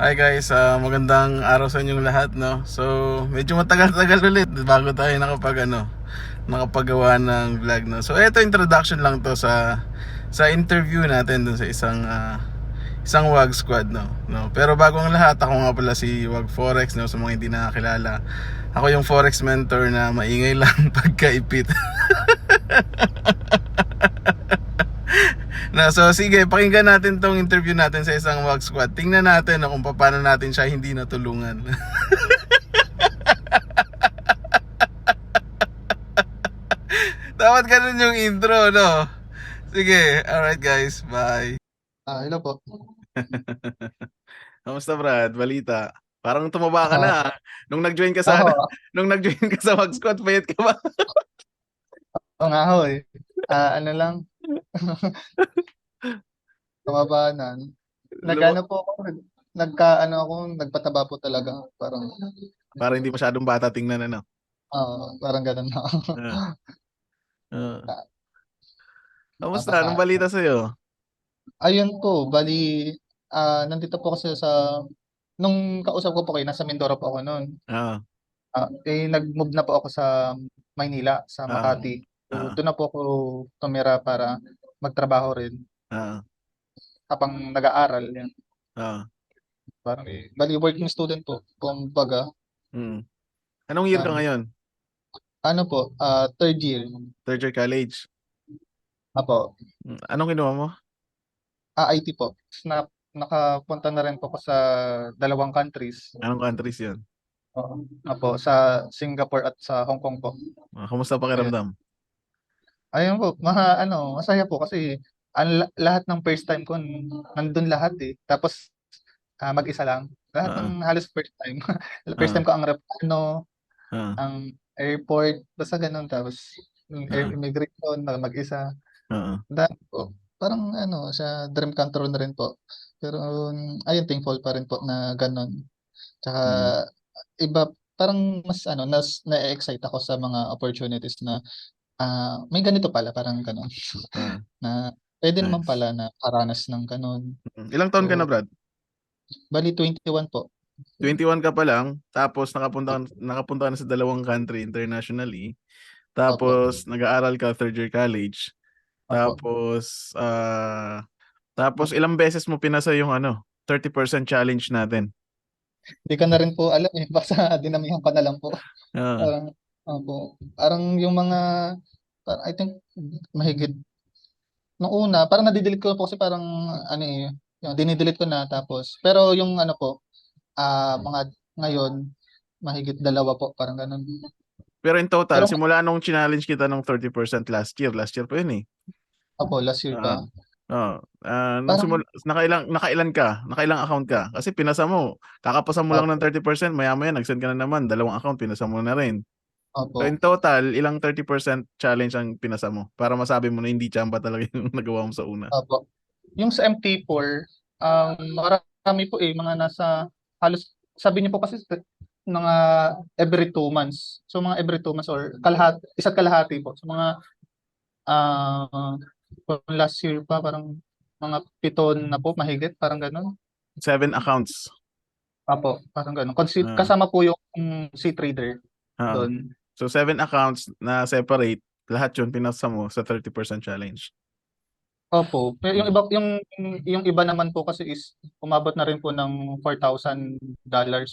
Hi guys, ah, magandang araw sa inyong lahat, no? So, medyo matagal-tagal ulit bago tayo nakapag ano, nakapagawa ng vlog, no? So, ito introduction lang to sa sa interview natin dun sa isang ah, isang WAG squad, no? no? Pero bago ang lahat, ako nga pala si WAG Forex, no? Sa mga hindi nakakilala. Ako yung Forex mentor na maingay lang pagkaipit. Na, so sige, pakinggan natin tong interview natin sa isang WAG squad. Tingnan natin no, kung paano natin siya hindi natulungan. Dapat ganun yung intro, no? Sige, alright guys, bye. Ah, hello po. Kamusta Brad? Balita? Parang tumaba ka na. ah. Nung nag-join ka sa Oo, nung nag-join ka sa WAG squad, payat ka ba? oo nga ho eh. Ah, ano lang, tumaba na. Nag-ano po ako, nag, nagka, ano ako, nagpataba po talaga. Parang, Para hindi masyadong bata tingnan ano. ah, parang ganun na. Ah. Ah. Kamusta? Napaka- Anong balita sa'yo? Ayun po, bali, ah, nandito po kasi sa, nung kausap ko po kayo, nasa Mindoro po ako noon. Ah, Ah, eh, nag-move na po ako sa Maynila, sa Ah. Makati. Ah. doon na po ako tumira para magtrabaho rin ah, habang nag-aaral. Yan. ah. Parang, bali, working student po, kumbaga. Mm. Anong year ka Ah. ngayon? Ano po, ah, third year. Third year college. Apo, Mm, Anong kinuha mo? ah, IT po. Na, nakapunta na rin po ako sa dalawang countries. Anong countries yun? Oo. Apo, sa Singapore at sa Hong Kong po. Ah, Kamusta pakiramdam? Ayun po, maha, ano, masaya po kasi ang la- lahat ng first time ko nandun lahat eh. Tapos ah, mag-isa lang. Lahat Ah. ng halos first time. First Ah. time ko ang Repano, Ah, ang airport, basta ganun. Tapos yung air Ah. immigration, na mag-isa. oo. Dahil po, parang ano, sa dream come true na rin po. Pero ayun, thankful pa rin po na ganun. Tsaka iba, parang mas ano, nas, na-excite ako sa mga opportunities na ah, may ganito pala, parang ganun. Ah. Na pwede naman Nice. pala na karanas ng ganun. Mm. Ilang taon ka na, Brad? Bali, 21 po. 21 ka pa lang, tapos nakapunta, ka- nakapunta ka na sa dalawang country internationally. Tapos nag-aaral ka third year college. Opo. Tapos ah tapos ilang beses mo pinasa yung ano, 30% challenge natin. Hindi ka na rin po alam eh. Basta dinamihan ka na lang po. Ah, Parang, opo, parang yung mga, parang, I think, mahigit, nung una, parang nadidelete ko po kasi parang, ano eh, yung dinidelete ko na tapos, pero yung ano po, ah mga, ngayon, mahigit dalawa po, parang ganun. pero in total, Pero- simula nung challenge kita nung 30% last year, last year pa yun eh. Opo, last year pa. Oh, ah nung Parang- simula, nakailang nakailan ka? Nakailang account ka? Kasi pinasa mo, kakapasa mo lang ng 30%, maya-maya nag-send ka na naman, dalawang account pinasa mo na rin. Opo. So in total, ilang 30% challenge ang pinasa mo para masabi mo na hindi chamba talaga yung nagawa mo sa una. Opo. Yung sa MT4, um, marami po eh, mga nasa, halos, sabi niyo po kasi, mga every two months. So mga every two months or kalahat, isa't kalahati po. So mga, ah, last year pa, parang mga pito na po, mahigit, parang ganun. Seven accounts. Apo, parang ganun. Consi- Ah. kasama po yung mm, si trader Ah, doon. So seven accounts na separate, lahat yun pinasa mo sa 30% challenge. Opo. Pero yung iba yung yung iba naman po kasi is umabot na rin po ng $4,000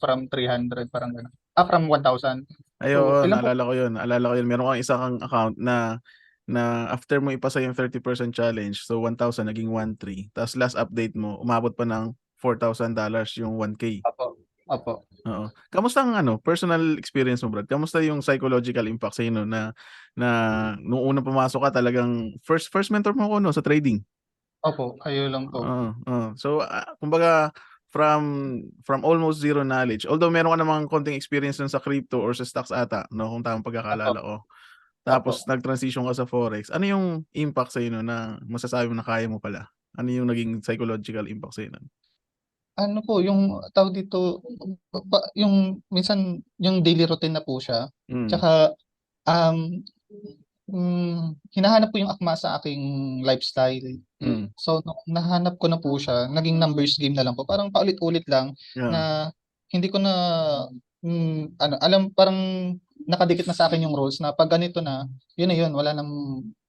from 300 parang gano'n. Ah, from 1,000. Ayun, po- naalala ko yun. Naalala ko yun. Meron kang isa kang account na na after mo ipasa yung 30% challenge, so 1,000 naging 1,300. Tapos last update mo, umabot pa ng $4,000 yung 1K. Opo. Opo. Oo. Kamusta ang ano, personal experience mo, Brad? Kamusta yung psychological impact sa inyo na na nung unang pumasok ka talagang first first mentor mo ako no sa trading. Opo, kayo lang po. Oo, oo. So, ah, kumbaga from from almost zero knowledge. Although meron ka namang konting experience dun sa crypto or sa stocks ata, no, kung tamang pagkakaalala ko. Tapos nag-transition ka sa forex. Ano yung impact sa inyo na masasabi mo na kaya mo pala? Ano yung naging psychological impact sa inyo? Ano po, yung tawag dito, pa- yung minsan yung daily routine na po siya. Mm. Tsaka um mm, hinahanap po yung akma sa aking lifestyle Mm. So, nung nahanap ko na po siya, naging numbers game na lang po. Parang paulit-ulit lang Yeah. na hindi ko na mm, ano, alam parang nakadikit na sa akin yung rules na pag ganito na, yun na yun, wala nang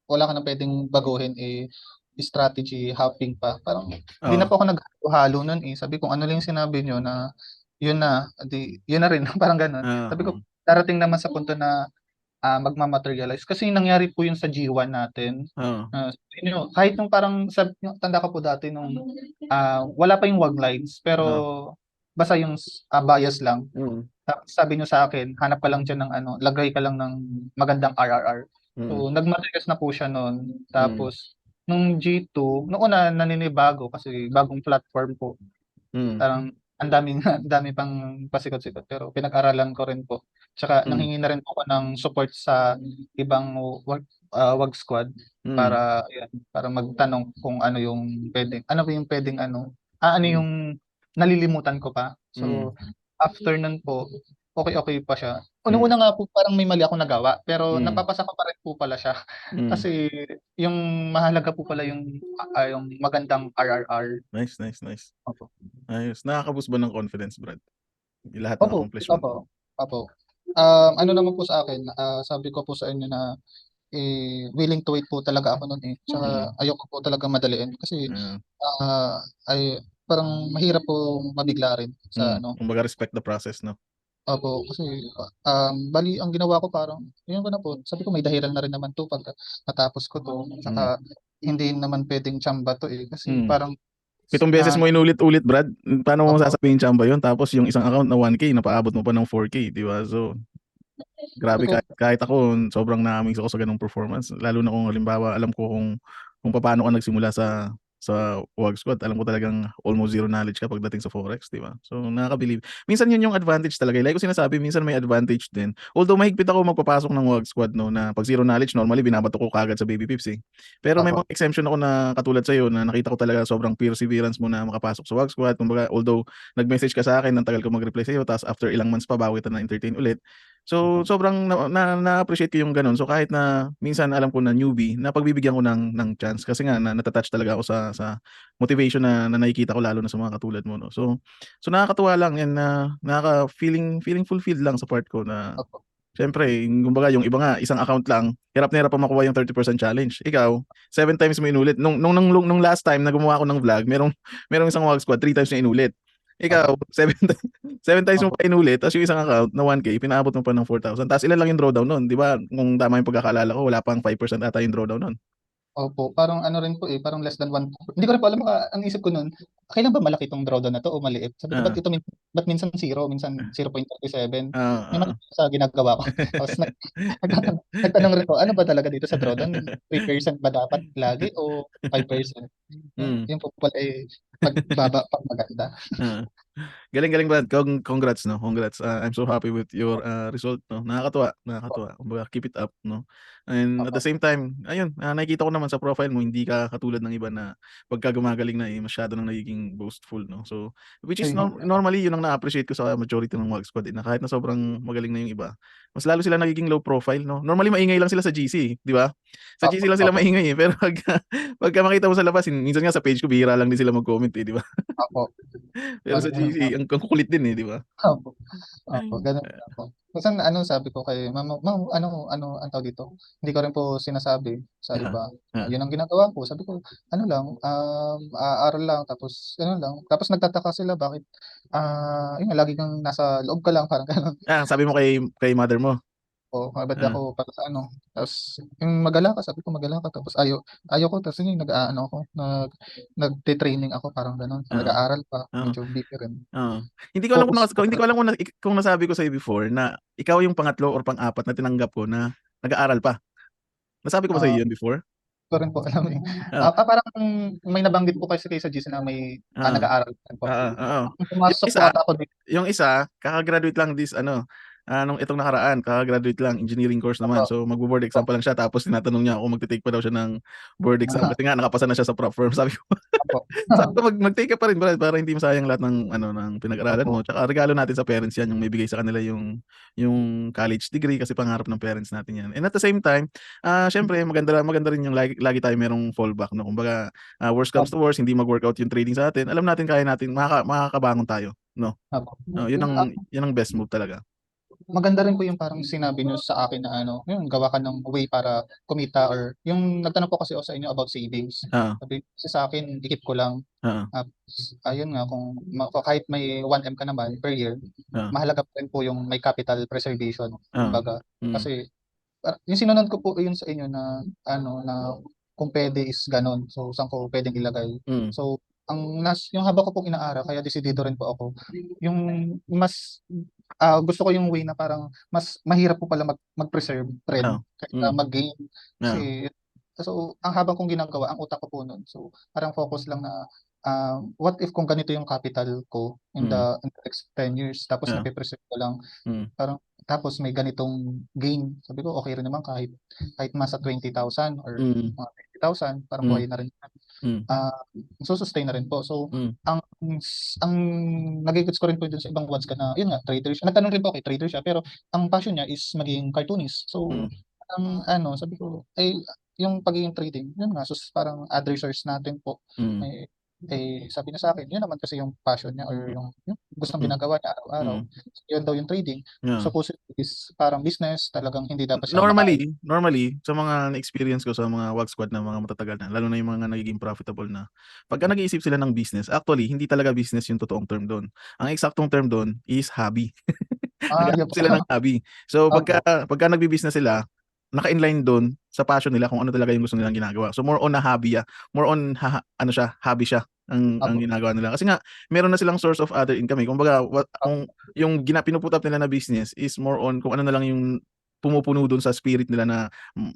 wala ka na pwedeng baguhin eh strategy hopping pa. Parang hindi na po ako naghalo nun eh. Sabi ko ano lang yung sinabi nyo na yun na, di, yun na rin, parang ganun. Oo. Sabi ko darating naman sa punto na ah, magmamaterialize. Kasi nangyari po yun sa G1 natin. Oo. Uh, yun yun, kahit nung parang sab, tanda ko po dati nung ah, wala pa yung wag lines pero basta yung ah, bias lang. Mm. Tapos sabi nyo sa akin, hanap ka lang dyan ng ano, lagay ka lang ng magandang RRR. Mm. So nagmaterials na po siya noon. Tapos nung G2, noong una naninibago kasi bagong platform po. Mm. Parang ang daming ang dami pang pasikot-sikot pero pinag-aralan ko rin po. Tsaka Mm. nanghingi na rin po ako ng support sa ibang wag, ah, wag squad Mm. para yan, para magtanong kung ano yung pwedeng ano yung pwedeng ano ah, ano Mm. yung nalilimutan ko pa. So Mm. after nun po okay okay pa siya. Unang-una nga po parang may mali ako nagawa pero Mm. napapasa ko pa rin po pala siya Mm. kasi yung mahalaga po pala yung ah, yung magandang RRR. Nice, nice, nice. Opo. Ayos. Nakaka-boost ba ng confidence, Brad? Yung lahat ng Opo, accomplishment. opo, opo. Um, ano naman po sa akin, ah, sabi ko po sa inyo na eh, willing to wait po talaga ako noon eh. Tsaka ayoko po talaga madaliin kasi Yeah. ah, ay parang mahirap po mabigla rin sa Mm. ano. Kumbaga respect the process, no? Opo, kasi um, bali ang ginawa ko parang yun ko na po. Sabi ko may dahilan na rin naman to pag natapos ko to. Tsaka hindi naman pwedeng tsamba to eh kasi Mm. parang Pitong beses ah, mo inulit-ulit, Brad. Paano mo Opo. sasabihin chamba yun? Tapos yung isang account na 1K, napaabot mo pa ng 4K, di ba? So, grabe ko- kahit, kahit ako, sobrang na-amaze ako sa ganong performance. Lalo na kung halimbawa, alam ko kung kung paano ka nagsimula sa sa WAG squad, alam ko talagang almost zero knowledge ka pagdating sa Forex, di ba? So, nakaka-believe. Minsan yun yung advantage talaga. Like ko sinasabi, minsan may advantage din. Although mahigpit ako magpapasok ng WAG squad, no, na pag zero knowledge, normally binabato ko kagad sa baby pips, eh. Pero may Opo. mga exemption ako na katulad sa'yo na nakita ko talaga sobrang perseverance mo na makapasok sa WAG squad. Kumbaga, although nag-message ka sa akin, ang tagal ko mag-reply sa'yo, tapos after ilang months pa, bago kita na-entertain ulit. So, sobrang na, na, na-appreciate ko yung ganun. So, kahit na minsan alam ko na newbie, na pagbibigyan ko ng, ng chance. Kasi nga, na, natatouch talaga ako sa, sa motivation na, na nakikita ko lalo na sa mga katulad mo. No? So, so nakakatuwa lang yan na nakaka feeling feeling fulfilled lang sa part ko na Opo. Siyempre, kumbaga yung iba nga, isang account lang, hirap na hirap pa makuha yung 30% challenge. Ikaw, seven times mo inulit. Nung, nung, nung, nung last time na gumawa ako ng vlog, merong, merong isang WAG squad, three times na inulit. Ikaw, seven, ti- seven times mo pa inulit, tapos yung isang account na 1K, pinaabot mo pa ng 4,000. Tapos ilan lang yung drawdown nun, di ba? Kung tama yung pagkakaalala ko, wala pang 5% ata yung drawdown nun. Opo, parang ano rin po eh, parang less than one. Hindi ko rin po alam, ah, ang isip ko nun, kailan ba malaki itong drawdown na to o maliit? Sabi ko, Ah. ba't ito, min- ba't minsan zero, minsan 0.37? Ah, May ah, mali sa ginagawa ko. Tapos nag, nagtatanong, nagtanong rin po, ano ba talaga dito sa drawdown? 3% ba dapat lagi o 5%? Mm. Yung po pala eh, pagbaba pag maganda. ah. Galing galing Brad. Cong- Congrats no. Congrats. Ah, I'm so happy with your ah, result no. Nakakatuwa, nakakatuwa. Kumbaga keep it up no. And at the same time, ayun, ah, nakikita ko naman sa profile mo hindi ka katulad ng iba na pagka gumagaling na eh masyado nang nagiging boastful no. So which is norm- normally yun ang na-appreciate ko sa majority ng WAG squad eh, na kahit na sobrang magaling na yung iba, mas lalo sila nagiging low profile no. Normally maingay lang sila sa GC, di ba? Sa GC lang sila maingay eh, pero pagka, pagka makita mo sa labas, minsan nga sa page ko bihira lang din sila mag-comment eh, di ba? Pero sa GC, ang, ang kukulit din eh, di ba? Opo. Opo, ganun po. Kasi ano sabi ko kay mama, ma'am, ano ano ang tawag dito? Hindi ko rin po sinasabi sa Ah, iba. ah. Yun ang ginagawa ko. Sabi ko, ano lang, um, aaral lang tapos ano lang. Tapos nagtataka sila bakit ah, yun nga, lagi kang nasa loob ka lang parang ganun. Ah, sabi mo kay kay mother mo. O, ba't Ah. ako para sa ano? Tapos yung magala ka, sabi ko magala ka. Tapos ayo ayo ko tapos yun nag-aano ako, nag nagte-training ako parang ganun. Ah. Nag-aaral pa, Ah. medyo busy rin. Oo. Hindi ko alam kung, Focus kung hindi ko alam kung, na, kung nasabi ko sa before na ikaw yung pangatlo or pang-apat na tinanggap ko na nag-aaral pa. Nasabi ko ba sa Ah. yun before? Ko rin po alam eh. Ah. Ah, ah, parang may nabanggit po kasi kayo sa GC na may ah, Ah. nag-aaral pa rin po. Oo, oo. Pumasok po Isa- ata ako dito. Yung isa, kakagraduate lang this ano, ah, nung itong nakaraan, kaka-graduate lang, engineering course naman. So magbo-board exam pa lang siya tapos tinatanong niya kung magte-take pa daw siya ng board exam kasi nga nakapasa na siya sa prop firm. Sabi ko, ko mag mag-take ka pa rin brad para hindi masayang lahat ng ano ng pinag-aralan mo. Tsaka regalo natin sa parents 'yan, yung may bigay sa kanila yung yung college degree kasi pangarap ng parents natin 'yan. And at the same time, ah, siyempre maganda maganda rin yung lagi, lagi tayo merong fallback no. Kumbaga, ah, worst comes to worst, hindi mag-workout yung trading sa atin. Alam natin kaya natin makaka makakabangon tayo, no. Oo, yun ang yun ang best move talaga. Maganda rin po yung parang sinabi niyo sa akin na ano, yun gawa ka ng way para kumita or yung nagtanong po kasi ako sa inyo about savings. Oo. Sabi kasi sa akin, ikip ko lang. Oo. Tapos, ayun nga, kung ma- kahit may 1M ka naman per year, Oo. mahalaga pa rin po yung may capital preservation. Oo. Kumbaga, Mm. kasi ah, yung sinunod ko po yun sa inyo na ano na kung pwede is ganon. So, saan ko pwedeng ilagay. Mm. So, ang nas yung haba ko pong inaaral kaya desidido rin po ako. Yung mas ah, gusto ko yung way na parang mas mahirap po pala mag mag-preserve rin Oo. kaysa Mm. mag-gain. Oo. Kasi so ang habang kong ginagawa, ang utak ko po nun. So, parang focus lang na ah, what if kung ganito yung capital ko in Mm. the, in the next 10 years tapos Oo. nape-preserve ko lang Mm. parang tapos may ganitong gain. Sabi ko okay rin naman kahit kahit masa 20,000 or Mm. mga 20,000 parang Mm. buhay na rin. Mm. Ah, sustain na rin po. So, Mm. ang ang nagigets ko rin po dun sa ibang ones ka na, yun nga, trader siya. Nagtanong rin po kay trader siya, pero ang passion niya is maging cartoonist. So, Mm. ang ano, sabi ko, ay, yung pagiging trading, yun nga, sus, parang adversaries natin po. Mm. Eh, eh, sabi niya sa akin, yun naman kasi yung passion niya or yung, yung gustong Mm. ginagawa niya araw-araw. Mm. Yun daw yung trading. Yeah. Supposedly is parang business, talagang hindi dapat siya Normally, normally sa mga na-experience ko sa mga wag squad na mga matatagal na, lalo na yung mga nagiging profitable na. Pagka nag-iisip sila ng business, actually hindi talaga business yung totoong term doon. Ang eksaktong term doon is hobby. Ah, sila ng hobby. So pagka pagka nagbi-business sila, naka-inline doon sa passion nila kung ano talaga yung gusto nilang ginagawa. So more on na hobby ya. More on ha, ano siya, hobby siya ang ang Opo. ginagawa nila. Kasi nga meron na silang source of other income. Eh. Kumbaga what, kung yung gina pinuput up nila na business is more on kung ano na lang yung pumupuno doon sa spirit nila na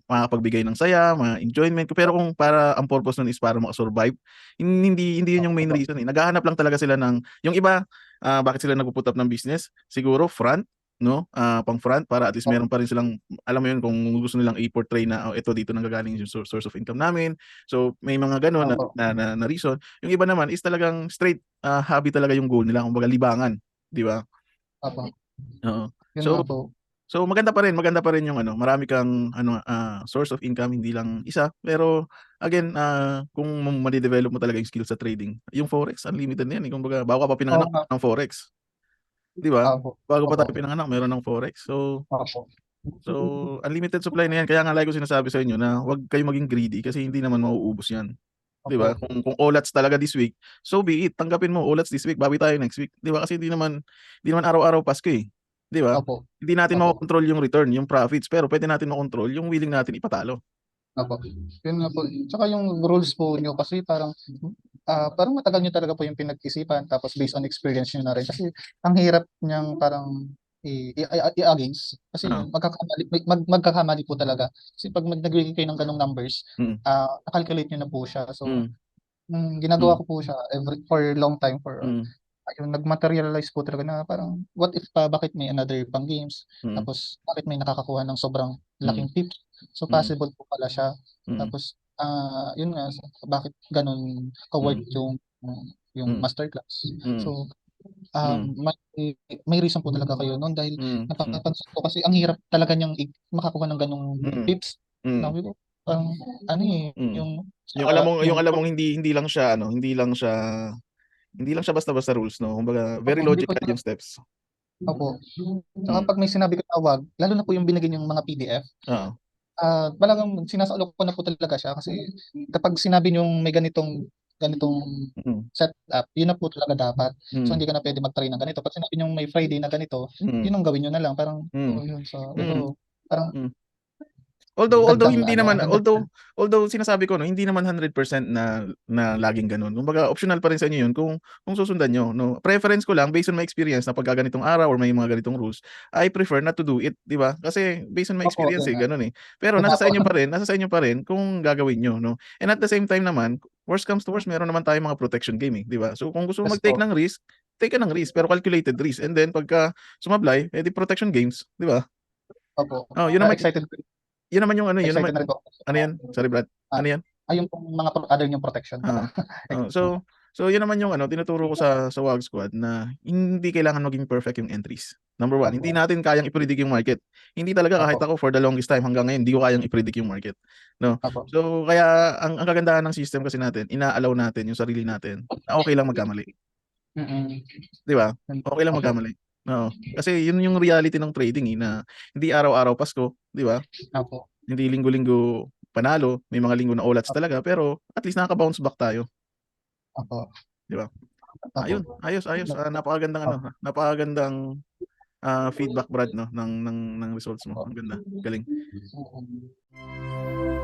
makakapagbigay ng saya, mga enjoyment. Pero kung para ang purpose nun is para makasurvive, hin- hindi hindi yun yung main reason eh. Naghahanap lang talaga sila ng yung iba ah, bakit sila nagpo-put up ng business? Siguro front no? Ah, pang front para at least meron pa rin silang alam mo yun kung gusto nilang i-portray na oh, ito dito nanggagaling yung source, of income namin. So may mga ganun na, na, na, na reason. Yung iba naman is talagang straight ah, hobby talaga yung goal nila, kumbaga libangan, di ba? Opo. Oo. So po. So maganda pa rin, maganda pa rin yung ano, marami kang ano ah, source of income hindi lang isa, pero again, ah, kung ma-develop mo talaga yung skill sa trading, yung forex unlimited na yan, eh. Kumbaga bago ka pa pinanganak nga. ng forex. 'Di ba? Opo. Bago pa Opo. tayo pinanganak, meron ng forex. So Opo. so unlimited supply na yan. Kaya nga lagi ko sinasabi sa inyo na huwag kayo maging greedy kasi hindi naman mauubos yan. 'Di ba? Opo. Kung kung olats talaga this week, so be it. Tanggapin mo olats this week, bawi tayo next week. 'Di ba? Kasi hindi naman hindi naman araw-araw Pasko eh. 'Di ba? Opo. Hindi natin Opo. makokontrol yung return, yung profits, pero pwede natin makontrol yung willing natin ipatalo. Opo. Yun nga po. Tsaka yung rules po nyo kasi parang ah parang matagal nyo talaga po yung pinag-isipan tapos based on experience nyo na rin. Kasi ang hirap niyang parang i- i- i- i-against kasi Oo. magkakamali mag, mag, magkakamali po talaga. Kasi pag mag nag kayo ng ganong numbers, Mm. ah na-calculate nyo na po siya. So, Mm. mm, ginagawa ko po siya every for long time for Mm. ayun, nag-materialize po talaga na parang what if pa bakit may another pang games Mm. tapos bakit may nakakakuha ng sobrang Mm. laking tips so Mm. possible po pala siya Mm. tapos ah yun nga bakit ganun ka-worth Mm. yung yung Mm. masterclass Mm. so um may may reason po talaga kayo noon dahil Mm. Mm. napapansin ko kasi ang hirap talaga niyang makakuha ng ganung Mm. tips Mm. sabi ko parang ano eh Mm. yung Yung ah, alam mo yung yung- alam mong hindi hindi lang siya ano, hindi lang siya hindi lang siya basta-basta rules no. Kumbaga very logical yung steps. Opo. Saka Mm. pag may sinabi ka tawag, lalo na po yung binigay yung mga PDF, Oo. Ah talagang sinasaalo ko na po talaga siya kasi kapag sinabi niyong may ganitong ganitong Mm. setup, yun na po talaga dapat. So Mm. hindi ka na pwede mag-try ng ganito. Pag sinabi niyong may Friday na ganito, Mm. yun ang gawin niyo na lang. Parang, Mm. oh, yun. So, Mm. ito, parang, Mm. Although although Dagdag hindi ano, naman although although sinasabi ko no, hindi naman 100% na na laging ganoon. Kumbaga optional pa rin sa inyo 'yun kung kung susundan niyo no. Preference ko lang based on my experience na pagka ganitong araw or may mga ganitong rules, I prefer not to do it, 'di ba? Kasi based on my experience yun eh, ganoon eh. Pero nasa sa inyo pa rin, nasa sa inyo pa rin kung gagawin niyo no. And at the same time naman, worst comes to worst, meron naman tayong mga protection game eh, 'di ba? So kung gusto mo mag-take ng risk, take ka ng risk pero calculated risk and then pagka sumablay eh di protection games di ba Opo. Oh, yun naman- excited, yun naman yung ano yun naman na ano yan sorry Brad Ah. ano yan Ay, yung pong mga other yung protection. Ah. Oh, so so yun naman yung ano tinuturo ko sa sa WAG squad na hindi kailangan maging perfect yung entries. Number one, hindi natin kayang i-predict yung market. Hindi talaga kahit ako for the longest time hanggang ngayon hindi ko kayang i-predict yung market. Opo. So kaya ang, ang kagandahan ng system kasi natin, ina-allow natin yung sarili natin na okay lang magkamali. Mm-mm. Di ba? Okay lang magkamali. Oo. Kasi yun yung reality ng trading eh, na hindi araw-araw Pasko, di ba? Opo. Hindi linggo-linggo panalo, may mga linggo na olats talaga, pero at least nakaka-bounce back tayo. Opo. Di ba? Opo. Ayun, ayos, ayos. Ah, napakagandang ano, napakagandang ah, feedback Brad no ng ng ng results mo. Ang ganda. Galing. Mm-mm.